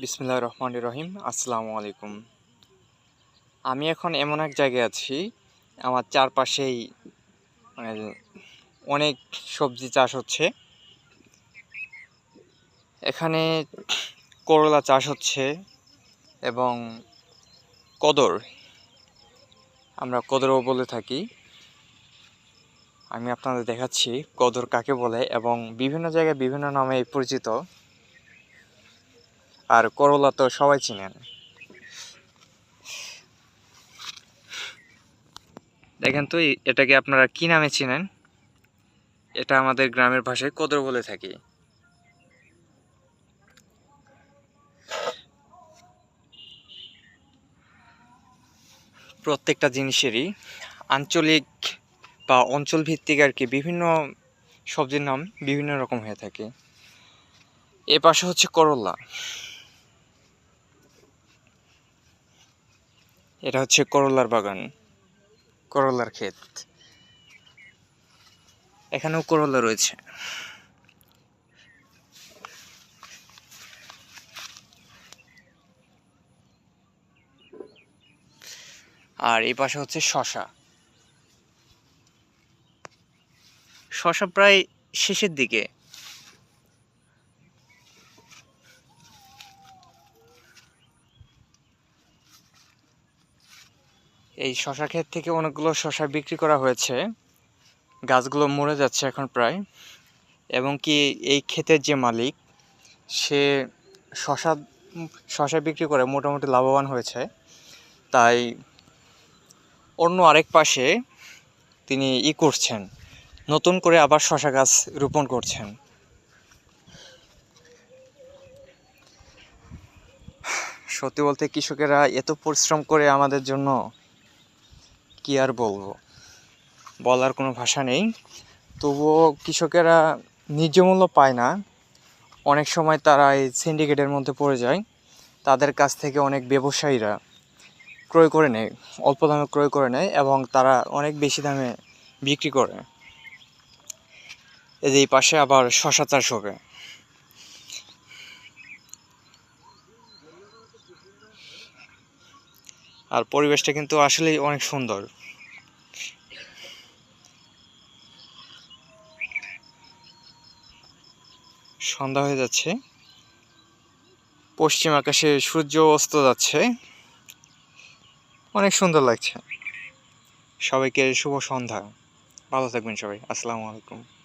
বিসমুল্লাহ রহমান রহিম, আসসালামু আলাইকুম। আমি এখন এমন এক জায়গায় আছি, আমার চারপাশেই মানে অনেক সবজি চাষ হচ্ছে। এখানে করলা চাষ হচ্ছে এবং কদর, আমরা কদরও বলে থাকি। আমি আপনাদের দেখাচ্ছি কদর কাকে বলে এবং বিভিন্ন জায়গায় বিভিন্ন নামে পরিচিত। আর করলা তো সবাই চিনেন। দেখেন তো এটাকে আপনারা কি নামে চিনেন? এটা আমাদের গ্রামের ভাষায় কদর বলে থাকি। প্রত্যেকটা জিনিসেরই আঞ্চলিক বা অঞ্চল ভিত্তিক আর কি বিভিন্ন সবজির নাম বিভিন্ন রকম হয়ে থাকে। এ পাশে হচ্ছে করলা। এটা হচ্ছে করলার বাগান, করলার ক্ষেত। এখানেও করলা রয়েছে। আর এই পাশে হচ্ছে শশা। শশা প্রায় শেষের দিকে। এই শশা ক্ষেত থেকে অনেকগুলো শশা বিক্রি করা হয়েছে। গাছগুলো মরে যাচ্ছে এখন প্রায়। এবং কি এই ক্ষেতের যে মালিক, সে শশা শশা বিক্রি করে মোটামুটি লাভবান হয়েছে। তাই অন্য আরেক পাশে তিনি ই করছেন, নতুন করে আবার শশা গাছ রোপণ করছেন। সত্যি বলতে কৃষকেরা এত পরিশ্রম করে আমাদের জন্য কি আর বলব? বলার কোনো ভাষা নেই। তবুও কৃষকেরা ন্যায্য মূল্য পায় না। অনেক সময় তারা এই সিন্ডিকেটের মধ্যে পড়ে যায়। তাদের কাছ থেকে অনেক ব্যবসায়ীরা ক্রয় করে নেয়, অল্প দামে ক্রয় করে নেয় এবং তারা অনেক বেশি দামে বিক্রি করে। এই এই পাশে আবার শশা চাষ হবে। আর পরিবেশটা কিন্তু আসলেই অনেক সুন্দর। সন্ধ্যা হয়ে যাচ্ছে। পশ্চিম আকাশে সূর্য অস্ত যাচ্ছে। অনেক সুন্দর লাগছে। সবাইকে শুভ সন্ধ্যা। ভালো থাকবেন সবাই। আসসালামু আলাইকুম।